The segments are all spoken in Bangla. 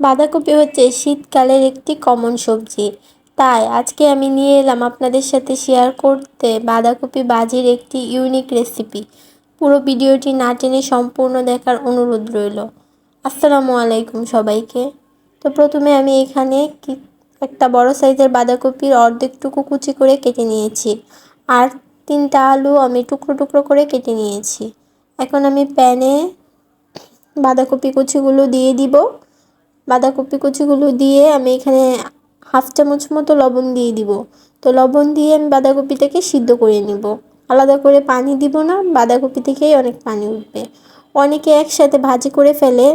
বাঁধাকপি হচ্ছে শীতকালের একটি কমন সবজি। তাই আজকে আমি নিয়ে এলাম আপনাদের সাথে শেয়ার করতে বাঁধাকপি বাজির একটি ইউনিক রেসিপি পুরো ভিডিওটি না টেনে সম্পূর্ণ দেখার অনুরোধ রইল। আসসালামু আলাইকুম সবাইকে। তো প্রথমে আমি এখানে একটা বড় সাইজের বাঁধাকপির অর্ধেকটুকু কুচি করে কেটে নিয়েছি আর তিনটা আলু আমি টুকরো টুকরো করে কেটে নিয়েছি। এখন আমি প্যানে বাঁধাকপি কুচিগুলো দিয়ে দিব। বাঁধাকপি কুচিগুলো দিয়ে আমি এখানে হাফ চামচ মতো লবণ দিয়ে দিব। তো লবণ দিয়ে আমি বাঁধাকপিটাকে সিদ্ধ করে নিব। আলাদা করে পানি দিব না, বাঁধাকপি থেকেই অনেক পানি উঠবে। অনেকে একসাথে ভাজি করে ফেলে,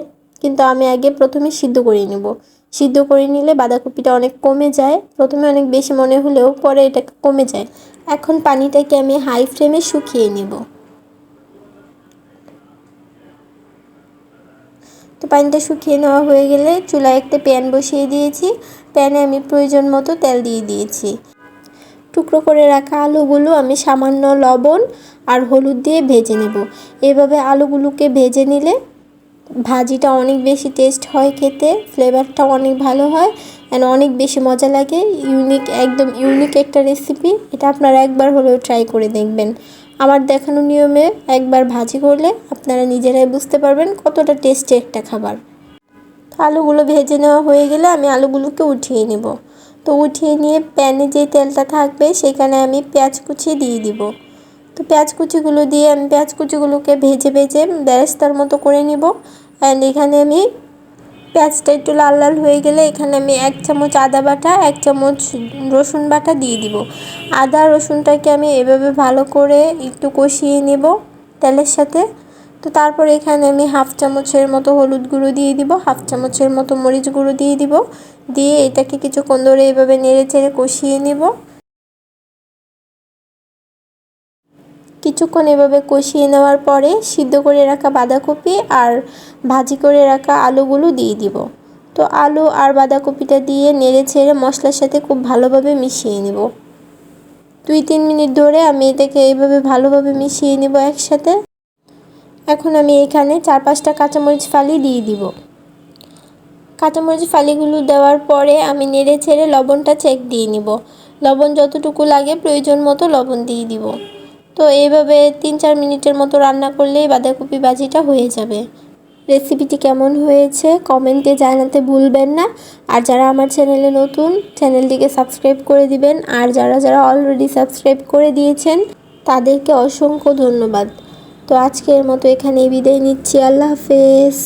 কিন্তু আমি আগে প্রথমে সিদ্ধ করে নিব। সিদ্ধ করে নিলে বাঁধাকপিটা অনেক কমে যায়, প্রথমে অনেক বেশি মনে হলেও পরে এটা কমে যায়। এখন পানিটাকে আমি হাই ফ্লেমে শুকিয়ে নেব। তো পানিটা শুকিয়ে নেওয়া হয়ে গেলে চুলায় একটা প্যান বসিয়ে দিয়েছি। প্যানে আমি প্রয়োজন মতো তেল দিয়ে দিয়েছি। টুকরো করে রাখা আলুগুলো আমি সামান্য লবণ আর হলুদ দিয়ে ভেজে নেব। এভাবে আলুগুলোকে ভেজে নিলে ভাজিটা অনেক বেশি টেস্ট হয় খেতে, ফ্লেভারটা অনেক ভালো হয় অ্যান্ড অনেক বেশি মজা লাগে। ইউনিক, একদম ইউনিক একটা রেসিপি এটা আপনারা একবার হলেও ট্রাই করে দেখবেন। আমার দেখানো নিয়মে একবার ভাজি করলে আপনারা নিজেরাই বুঝতে পারবেন কতটা টেস্টি একটা খাবার। তো আলুগুলো ভেজে নেওয়া হয়ে গেলে আমি আলুগুলোকে উঠিয়ে নেব। তো উঠিয়ে নিয়ে প্যানে যে তেলটা থাকবে সেখানে আমি পেঁয়াজ কুচি দিয়ে দিব। তো পেঁয়াজ কুচিগুলো দিয়ে আমি পেঁয়াজ কুচিগুলোকে ভেজে ভেজে বেরেস্তার মতো করে নিব। অ্যান্ড এখানে আমি পেঁয়াজটা একটু লাল লাল হয়ে গেলে এখানে আমি এক চামচ আদা বাটা, এক চামচ রসুন বাটা দিয়ে দিব। আদা, রসুনটাকে আমি এভাবে ভালো করে একটু কষিয়ে নেব তেলের সাথে। তো তারপর এখানে আমি হাফ চামচের মতো হলুদ গুঁড়ো দিয়ে দিব, হাফ চামচের মতো মরিচ গুঁড়ো দিয়ে দিব। দিয়ে এটাকে কিছুক্ষণ ধরে এভাবে নেড়ে চেড়ে কষিয়ে নেব। কিছুক্ষণ এভাবে কষিয়ে নেওয়ার পরে সিদ্ধ করে রাখা বাঁধাকপি আর ভাজি করে রাখা আলুগুলো দিয়ে দিব। তো আলু আর বাঁধাকপিটা দিয়ে নেড়ে ছেড়ে মশলার সাথে খুব ভালোভাবে মিশিয়ে নেব। দুই তিন মিনিট ধরে আমি এটাকে এইভাবে ভালোভাবে মিশিয়ে নেব একসাথে। এখন আমি এখানে চার পাঁচটা কাঁচামরিচ ফালি দিয়ে দিব। কাঁচামরিচ ফালিগুলো দেওয়ার পরে আমি নেড়ে ছেড়ে লবণটা চেক দিয়ে নিব। লবণ যতটুকু লাগে প্রয়োজন মতো লবণ দিয়ে দিব। তো এইভাবে তিন চার মিনিটের মতো রান্না করলেই বাঁধাকপি ভাজিটা হয়ে যাবে। রেসিপিটি কেমন হয়েছে কমেন্টে জানাতে ভুলবেন না। আর যারা আমার চ্যানেলে নতুন, চ্যানেলটিকে সাবস্ক্রাইব করে দিবেন। আর যারা যারা অলরেডি সাবস্ক্রাইব করে দিয়েছেন, তাদেরকে অসংখ্য ধন্যবাদ। তো আজকের মতো এখানে বিদায় নিচ্ছি। আল্লাহ হাফেজ।